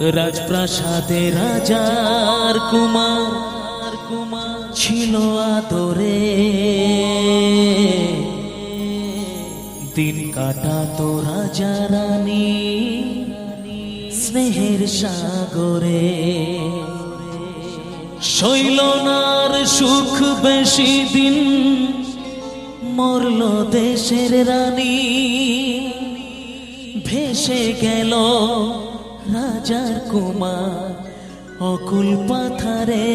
রাজপ্রাসাদে রাজার কুমার কুমার ছিল আদরে। দিন কাটাতো রাজা রানী স্নেহের সাগরে। শৈলনার সুখ বেশি দিন মরল দেশের রানী। ভেসে গেল রাজার কুমার অকুল পাথারে।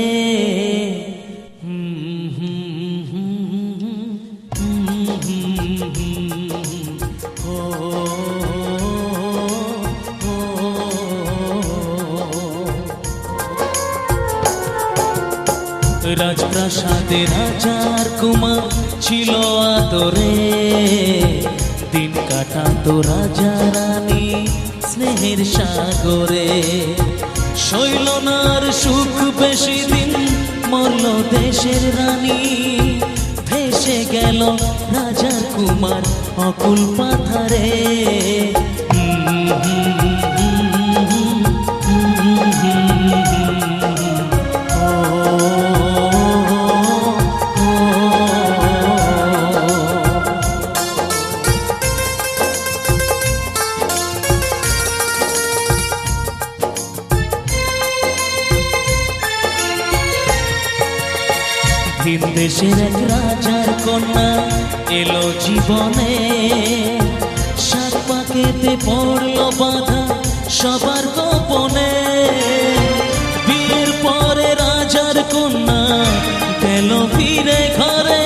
রাজপ্রাসাদে রাজার কুমার ছিল আদরে দিন কাটাতো রাজা রানী স্নেহের সাগরে শৈলনার সুখ বেশি দিন মরল দেশের রানী। ভেসে গেল রাজার কুমার অকুল পাথারে। হুম, হুম, কন্যা এলো জীবনে। সাত পাকেতে পড়ল বাধা সবার গোপনে। বিয়ের পরে রাজার কন্যা গেল ফিরে ঘরে।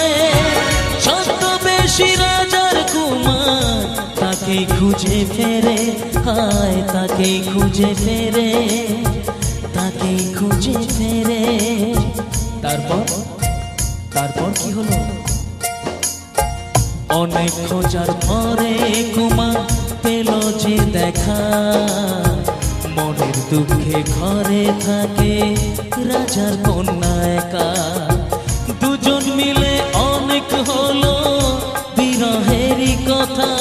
ছোট বেশি রাজার কুমার তাকে খুঁজে ফেরে। হায়, তাকে খুঁজে ফেরে, তাকে খুঁজে ফেরে। তারপর? তারপর কি হলো? অনেক খোঁজার পরে কুমার পেল যে দেখা। মনের দুঃখে ঘরে থাকে রাজার কন্যা একা। দুজন মিলে অনেক হলো বিরহেরই কথা।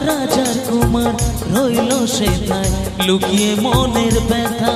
রাজার কুমার রইল সেথায়, লুকিয়ে মনের ব্যথা।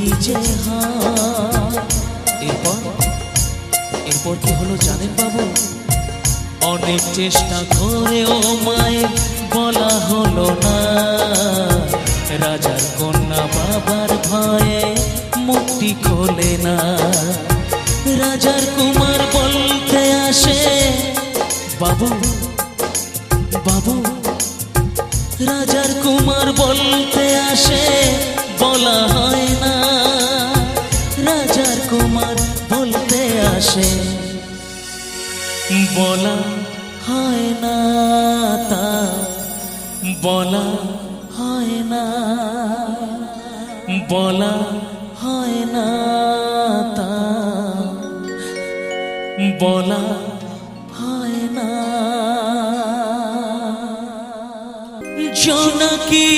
কি যে এরপর? এরপর কি হলো জানেন বাবু? অনেক চেষ্টা করেও মায়ের বলা হলো না। রাজার কন্যা বাবার ভয়ে মুক্তি খোলে না। রাজার কুমার বলতে আসে, বাবু বাবু। রাজার কুমার বলতে আসে, বলা হয় না। আসে। বলা হয় না তা, বলা হয় না, বলা হয় না তা, বলা হয় না। জনকি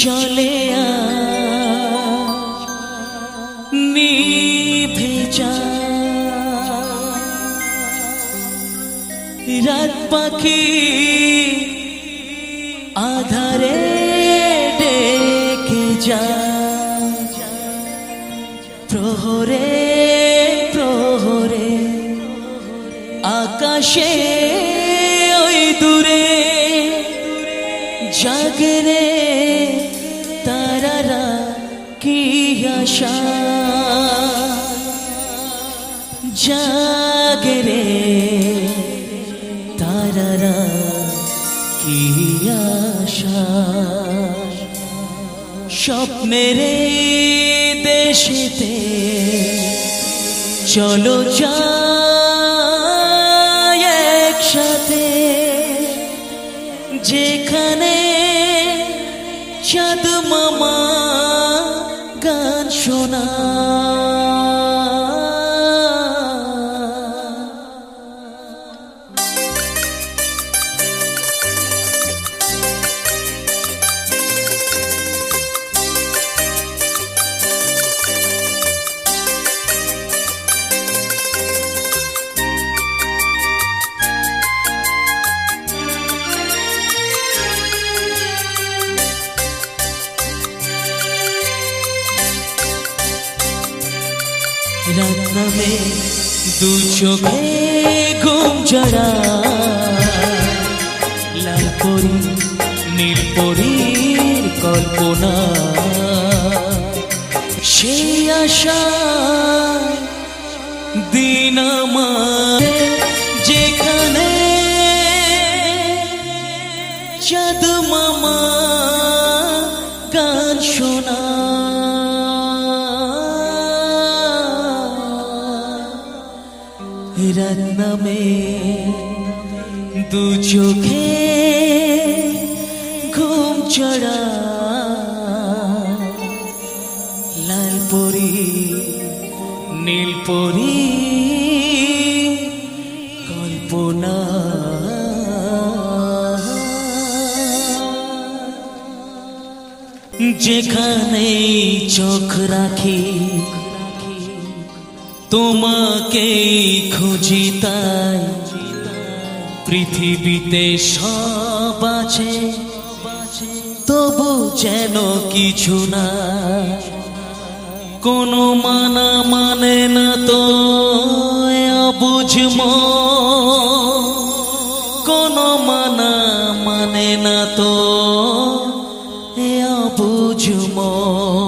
জলে নিভে রাত পাখি আধারে ডেকে যায়। প্রহরে প্রহরে আকাশে স্বপ্নের দেশেতে চলো যাই চোখে ঘুম জড়া লাল পরি নীল কল্পনা। সেই আশা দিন আমার যেখানে চাঁদ মামা নামে দু চোখে ঘুম চড়া লাল পরি নীল পরি কল্পনা। যেখানে চোখ রাখি তোমাকে খুঁজি তাই। পৃথিবীতে সব আছে, তবু যেন কিছু না। কোনো মানা মানে না তো বুঝম কোনো মানা মানে না তো বুঝমো এসো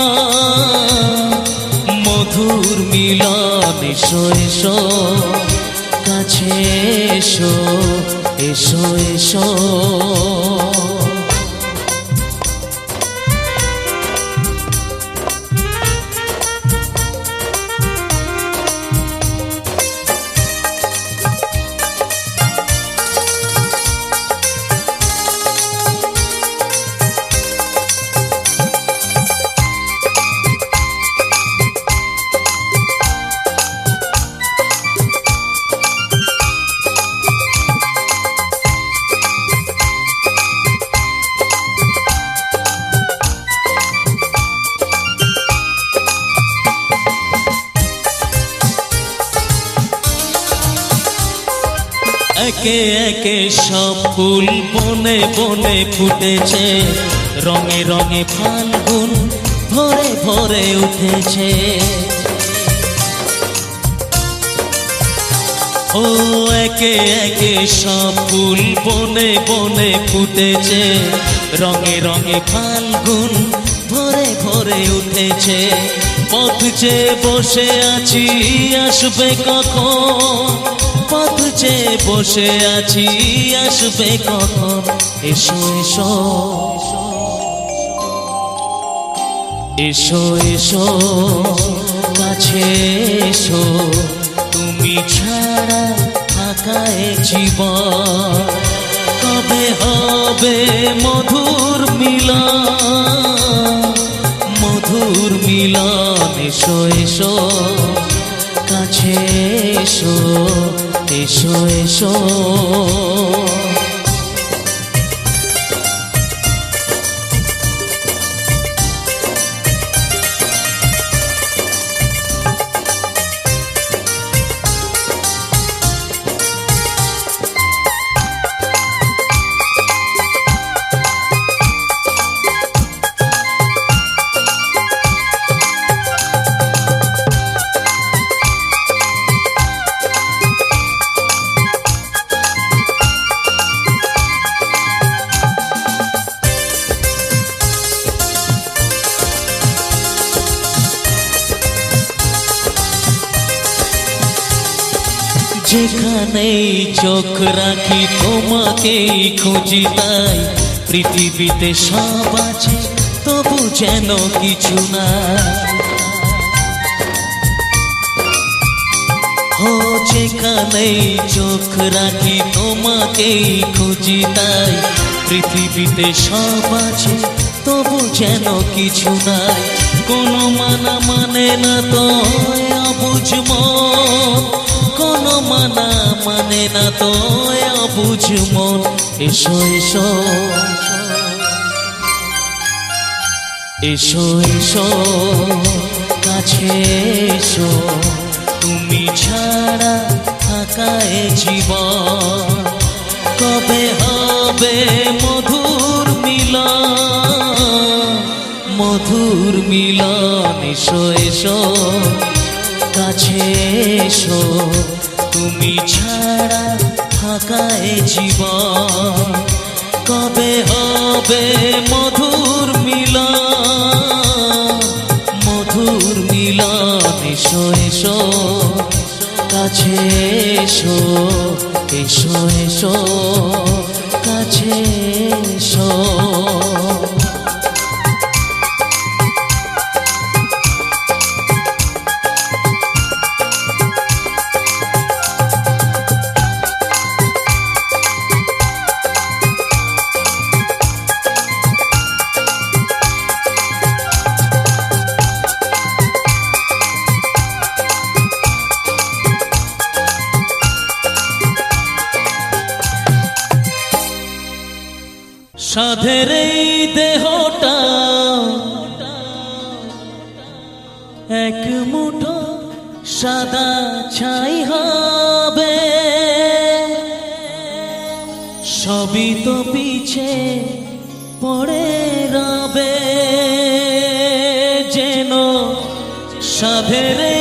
এসো এসো কাছে এসো এসো এসো। একে একে সব ফুল বনে বনে ফুটেছে। রঙে রঙে ফাল্গুন ভরে ভরে উঠেছে। ও একে একে সব ফুল বনে বনে ফুটেছে। রঙে রঙে ফাল্গুন ভরে ভরে উঠেছে। পথ যে বসে আছি, আসবে কখন? পথ যে বসে আছি, আসবে কখন? এসো এসো। এসো এসো, কাছে এসো। তুমি ছাড়া থাকায় জীবন। কবে হবে মধুর মিলন? মধুর মিলন, এসো এসো। কাছে এসো। এসো এসো। রাখি, তোমাকেই খুঁজি তাই। পৃথিবীতে সব আছে, তবু যেন কিছু না। ও যেখানেই চোখ রাখি, তোমাকেই খুঁজি তাই। পৃথিবীতে সব আছে, তবু যেন কিছু নাই। কোনো মানা মানে না তো বুঝব। কোনো মানা মানে না তো বুঝ মন, এসো এসো। এসো এসো, কাছে এসো। তুমি ছাড়া থাকায় জীবন, কবে হবে মধুর মিলন? মধুর মিলন, এসো এসো। কাছে এসো। তুমি ছাড়া থাকায় জীবন। কবে হবে মধুর মিলন? মধুর মিলন, এসো এসো। কাছে এসো এসো এসো। কাছে এসো। দেহটা। এক মুঠো সাদা ছাই হবে। সবই তো পিছে পড়ে রবে। যেন সাধের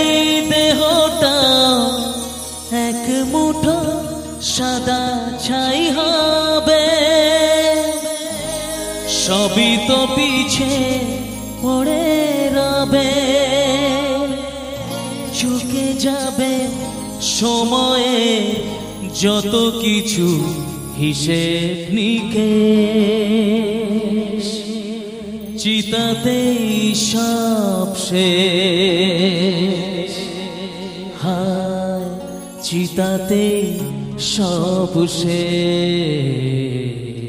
পিছে পড়ে রবে, চুকে যাবে সময়ে যত কিছু হিসেব নিকে চিতাতেই সব শেষ। হায়, চিতাতেই সব শেষ।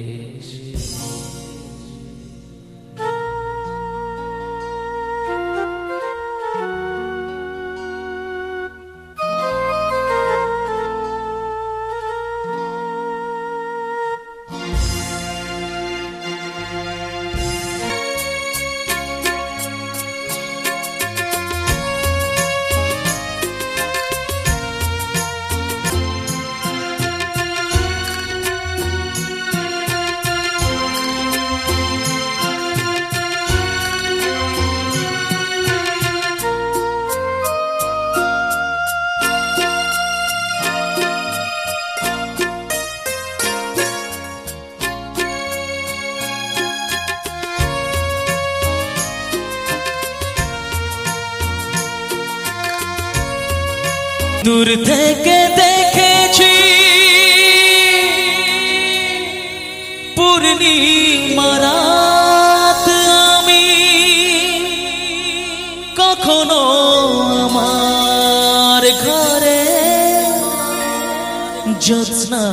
দূর থেকে দেখেছি পূর্ণিমারাত আমি কখনো আমার ঘরে জ্যোৎস্না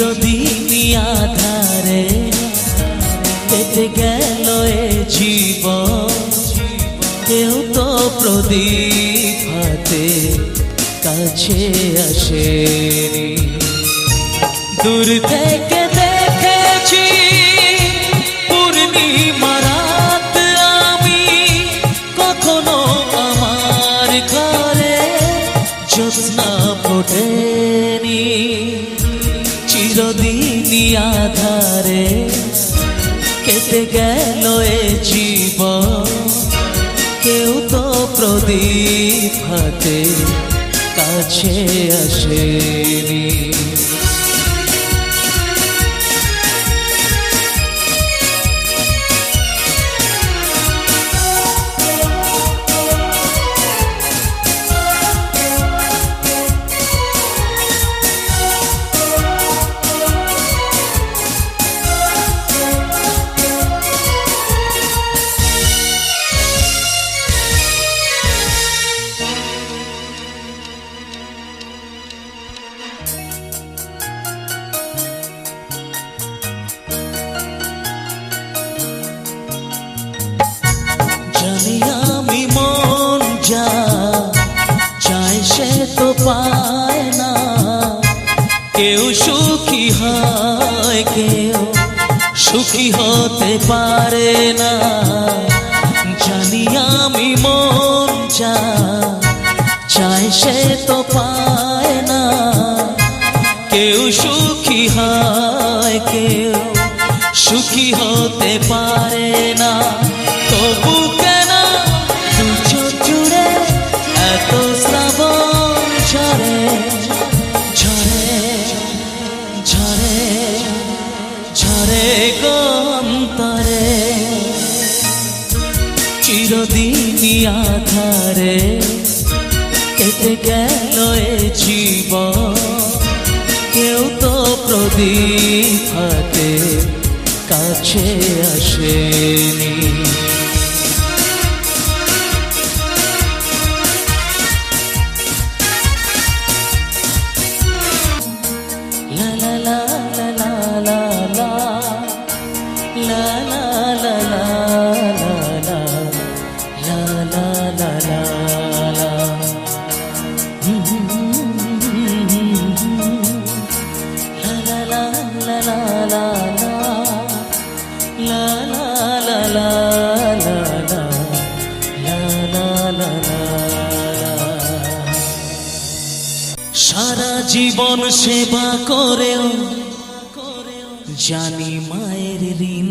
চিরদিনই আধারে কেটে গেল এ জীবন কেউ তো প্রদীপ হাতে কাছে আসেনি। দূর থেকে আধারে কেটে গেল এ জীব কেউ তো প্রদীপ হাতে কাছে আসেনি কেউ সুখী হয়, কেউ সুখী হতে পারে না। তবু কেন দু চোখ জুড়ে এত শ্রাবণ ঝরে ঝরে ঝরে ঝরে গন্তরে চিরদিনই আধারে কেটে গেল প্রদীপ হাতে কাছে আসেনি জীবন সেবা করেও জানি মায়ের ঋণ।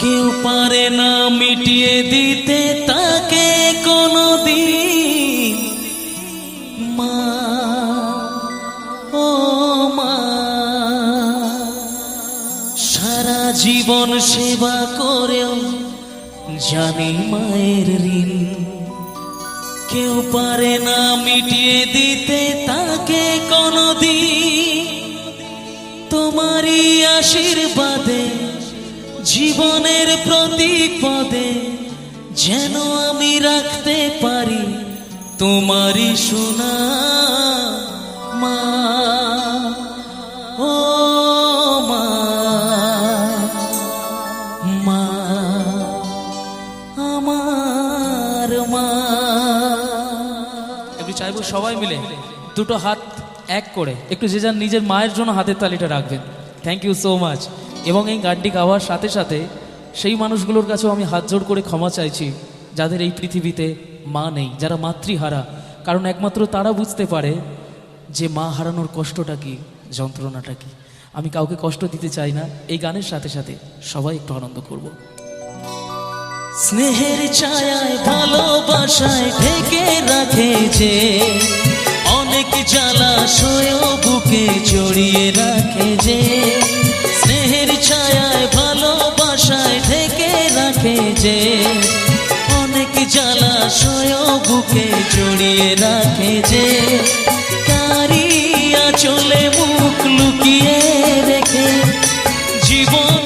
কেউ পারে না মিটিয়ে দিতে, তাকে কোনো দিন মা, ও মা, সারা জীবন সেবা করেও জানি মায়ের ঋণ। কেউ পারে না মিটিয়ে দিতে তাকে কোনদিন তোমারই আশীর্বাদে, জীবনের প্রতি পদে যেন আমি রাখতে পারি তোমারই সোনা মা, ও মা মা, আমার মা। একটু চাইব সবাই মিলে। দুটো হাত এক করে। একটু যে যার নিজের মায়ের জন্য হাতের তালিটা রাখবেন। থ্যাংক ইউ সো মাচ এবং এই গানটি গাওয়ার সাথে সাথে সেই মানুষগুলোর কাছেও আমি হাত জোড় করে ক্ষমা চাইছি, যাদের এই পৃথিবীতে মা নেই, যারা মাতৃহারা। কারণ একমাত্র তারা বুঝতে পারে যে মা হারানোর কষ্টটা কি, যন্ত্রণাটা কি। আমি কাউকে কষ্ট দিতে চাই না। এই গানের সাথে সাথে সবাই একটু আনন্দ করব। স্নেহের ছায়ায়, ভালোবাসায় ঢেকে রাখে যে অনেক জ্বালাশয় বুকে জড়িয়ে রাখে যে, স্নেহের ছায়ায়, ভালোবাসায় ঢেকে রাখে যে, অনেক বুকে জড়িয়ে রাখে যে কারিয়া চলে মুখ লুকিয়ে রেখে, জীবন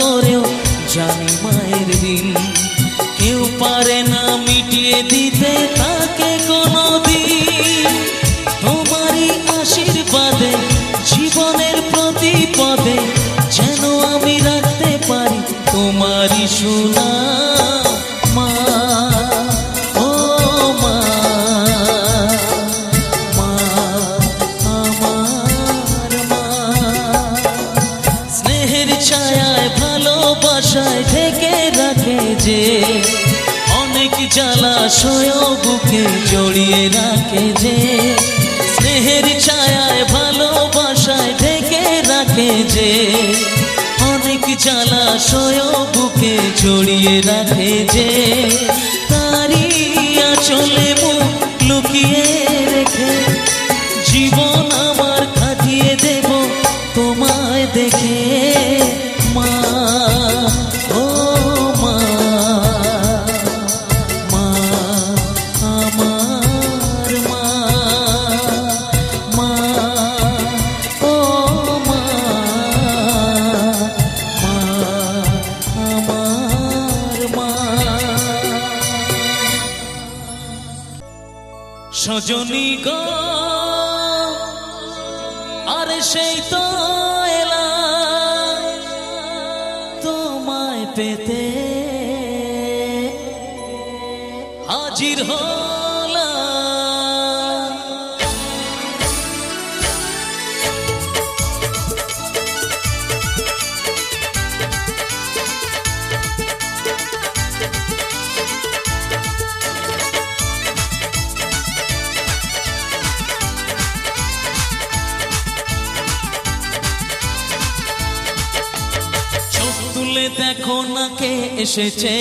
করেও জানি মায়ের দিন কেউ পারে না মিটিয়ে দিতে তাকে কোনো দিন তোমারই আশীর্বাদে, জীবনের প্রতি পদে যেন আমি রাখতে পারি তোমারই সোনা জ্বালাশয় বুকে জড়িয়ে রাখে যে, স্নেহের ছায়ায় ভালোবাসায় ঢেকে রাখে যে, অনেক জ্বালাশয় বুকে জড়িয়ে রাখে যে তারি চলে মুখ লুকিয়ে দেখো না কে এসেছে।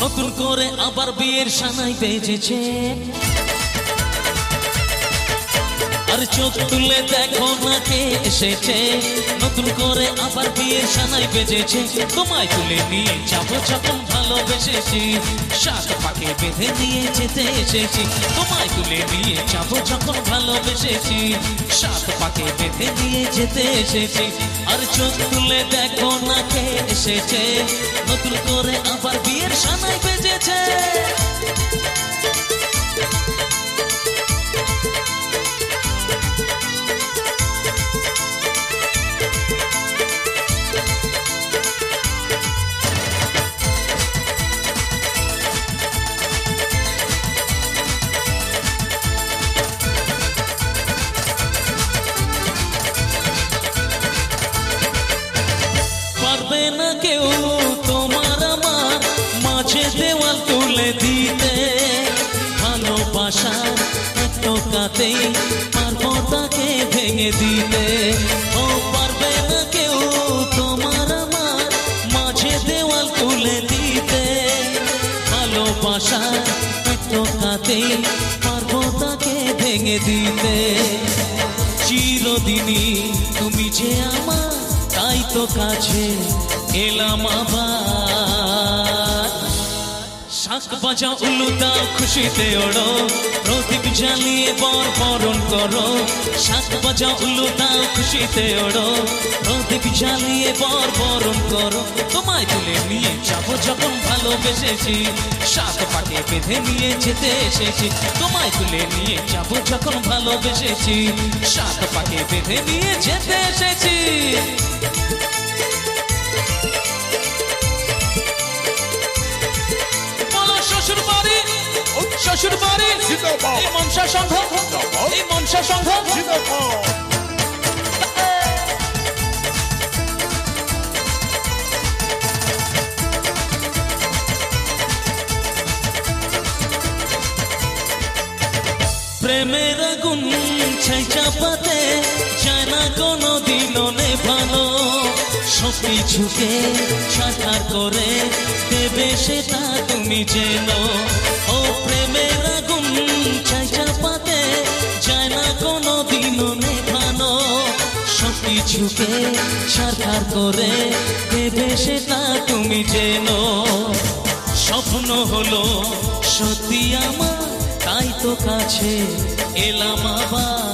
নতুন করে আবার বিয়ের সানাই বেজেছে। আর চোখ তুলে দেখো না কে এসেছে। নতুন করে আবার বিয়ের সানাই বেজেছে। তোমায় তুলে নিয়ে যাব যখন ভালোবেসেছি। শাক পাকে বেঁধে নিয়ে যেতে এসেছি। তোমায় তুলে নিয়ে যাব যখন ভালোবেসেছি। শাক পাকে বেঁধে দিয়ে যেতে এসেছি। আর চোখ তুলে দেখো না কে এসেছে। নতুন করে আবার বিয়ের সানায় বেজেছে। তুলে দিতে ভালোবাসার একটু কাতে পারব তাকে ভেঙে দিতে। ও পারবে না কেউ তোমার আমার মাঝে দেওয়াল তুলে দিতে। ভালোবাসার একটু কাতে পারব তাকে ভেঙে দিতে। চিরদিনই তুমি যে আমার, তাই তো কাছে এলাম আবার। শাক বাজা উলু দাও খুশিতে ওড়ো প্রদীপ জ্বালিয়ে বর বরণ করো। শাক বাজা উলু দাও খুশিতে ওড়ো প্রদীপ জ্বালিয়ে বর বরণ করো। তোমায় তুলে নিয়ে যাব যখন ভালোবেসেছি। শাক পাকে বেঁধে নিয়ে যেতে এসেছি। তোমায় তুলে নিয়ে যাব যখন ভালোবেসেছি। শাক পাকে বেঁধে নিয়ে যেতে এসেছি। শ্বশুর বাড়ি। এই মনসা সংঘ। এই মনসা সংঘ প্রেমের আগুন ছাই চাপাতে যায় না কোনো দিনও নেভানো সব কিছুকে সাকার করে, দেবে সেটা তুমি যেন ও প্রেমের আগুন ছাই চাপাতে, যায় না কোনো দিনও নেভানো। সব কিছুকে সাকার করে, দেবে সেটা তুমি যেন স্বপ্ন হলো সত্যি আমার, তাই তো কাছে এলাম আবার।